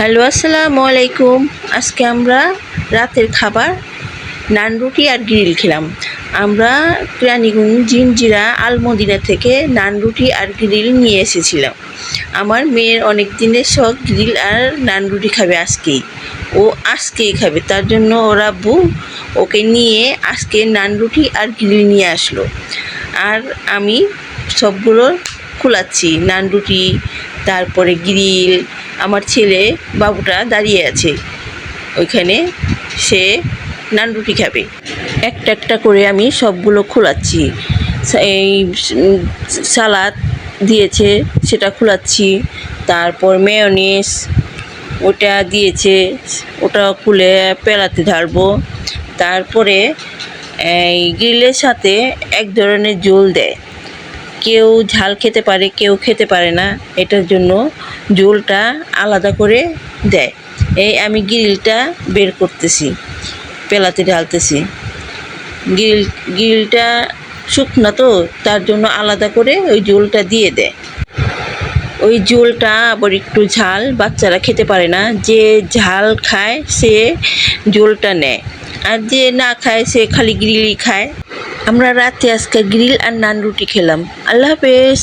Hello, আসসালামু আলাইকুম। আজকে আমরা রাতের খাবার নান রুটি আর গ্রিল খেলাম। আমরা কেরানীগঞ্জ জিনজিরা আলমদিনা থেকে নান রুটি আর গ্রিল নিয়ে এসেছিলাম। আমার মেয়ের অনেক দিনের শখ গ্রিল আর নান রুটি খাবে আজকেই। ও আজকেই খাবে, তার জন্য ওর আব্বু ওকে নিয়ে আজকে নান রুটি আর গ্রিল নিয়ে আসলো। আর আমি সবগুলো খোলাচ্ছি, নান রুটি, তারপরে গ্রিল আমার ছেলে বাবুটা দাঁড়িয়ে আছে। ওইখানে সে নান রুটি খাবে। একটা একটা করে আমি সবগুলো খোলাচ্ছি। এই সালাদ দিয়েছে, সেটা খোলাচ্ছি। তারপর মেয়নিস ওটা দিয়েছে, ওটা খুলে পেলাতে ঢালবো। তারপরে এই গ্রিলের সাথে এক ধরনের জোল দেয়। কেউ ঝাল খেতে পারে, কেউ খেতে পারে না। এটার জন্য ঝোলটা আলাদা করে দেয়। এই আমি গ্রিলটা বের করতেছি, পেলাতে ঢালতেছি। গ্রিল, গ্রিলটা শুকনো তো, তার জন্য আলাদা করে ওই ঝোলটা দিয়ে দেয়। ওই ঝোলটা আবার একটু ঝাল, বাচ্চারা খেতে পারে না। যে ঝাল খায়, সে ঝোলটা নেয়। আর যে না খায়, সে খালি গ্রিলই খায়। আমরা রাতে আজকে গ্রিল আর নান রুটি খেলাম। আল্লাহ হাফেজ।